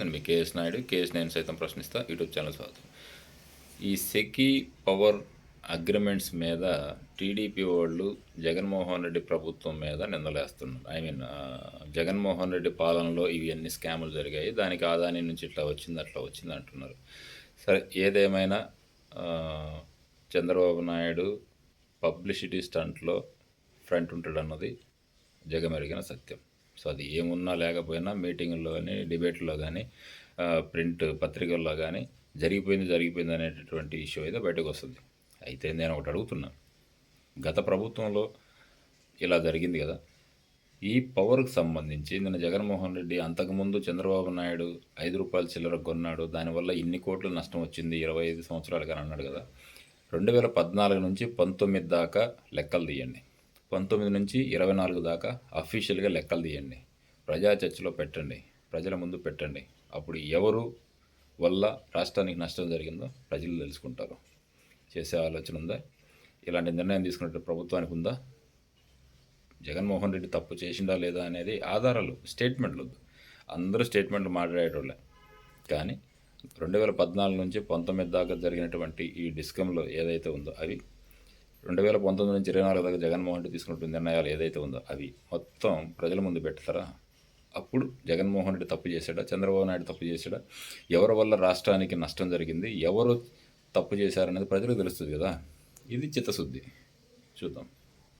నేను మీ KS Naidu KS నేను సైతం ప్రశ్నిస్తా యూట్యూబ్ ఛానల్ స్వాగతం. ఈ సెకీ పవర్ అగ్రిమెంట్స్ మీద టీడీపీ వాళ్ళు జగన్మోహన్ రెడ్డి ప్రభుత్వం మీద నిందలేస్తున్నారు. ఐ మీన్ జగన్మోహన్ రెడ్డి పాలనలో ఇవి అన్ని స్కాములు జరిగాయి. దానికి ఆదాని నుంచి ఇట్లా వచ్చింది అట్లా వచ్చింది అంటున్నారు. సరే ఏదేమైనా చంద్రబాబు నాయుడు పబ్లిసిటీ స్టంట్లో ఫ్రంట్ ఉంటాడు అన్నది జగమెరిగిన సత్యం. సో అది ఏమున్నా లేకపోయినా మీటింగుల్లో కానీ డిబేట్లో కానీ ప్రింట్ పత్రికల్లో కానీ జరిగిపోయింది జరిగిపోయింది అనేటటువంటి ఇష్యూ అయితే బయటకు వస్తుంది. అయితే నేను ఒకటి అడుగుతున్నా. గత ప్రభుత్వంలో ఇలా జరిగింది కదా. ఈ పవర్కి సంబంధించి నిన్న జగన్మోహన్ రెడ్డి అంతకుముందు చంద్రబాబు నాయుడు ఐదు రూపాయలు చిల్లర కొన్నాడు. దానివల్ల ఇన్ని కోట్ల నష్టం వచ్చింది ఇరవై ఐదు సంవత్సరాలుగా కానీ అన్నాడు కదా. రెండు వేల పద్నాలుగు నుంచి పంతొమ్మిది దాకా లెక్కలు తీయండి. పంతొమ్మిది నుంచి ఇరవై నాలుగు దాకా అఫీషియల్గా లెక్కలు తీయండి. ప్రజా చర్చలో పెట్టండి. ప్రజల ముందు పెట్టండి. అప్పుడు ఎవరు వల్ల రాష్ట్రానికి నష్టం జరిగిందో ప్రజలు తెలుసుకుంటారు. చేసే ఆలోచన ఉందా? ఇలాంటి నిర్ణయం తీసుకున్నట్టు ప్రభుత్వానికి ఉందా? జగన్మోహన్ రెడ్డి తప్పు చేసిందా లేదా అనేది ఆధారాలు స్టేట్మెంట్లు వద్దు. అందరూ స్టేట్మెంట్లు మాట్లాడేటోళ్ళే. కానీ రెండు వేల పద్నాలుగు నుంచి పంతొమ్మిది దాకా జరిగినటువంటి ఈ డిస్కంలో ఏదైతే ఉందో అవి రెండు వేల పంతొమ్మిది నుంచి ఇరవై నాలుగు దాకా జగన్మోహన్ రెడ్డి తీసుకున్నటువంటి నిర్ణయాలు ఏదైతే ఉందో అవి మొత్తం ప్రజల ముందు పెడతారా అప్పుడు జగన్మోహన్ రెడ్డి తప్పు చేశాడా? చంద్రబాబు నాయుడు తప్పు చేశాడా? ఎవరి వల్ల రాష్ట్రానికి నష్టం జరిగింది? ఎవరు తప్పు చేశారనేది ప్రజలకు తెలుస్తుంది కదా. ఇది చిత్తశుద్ధి. చూద్దాం.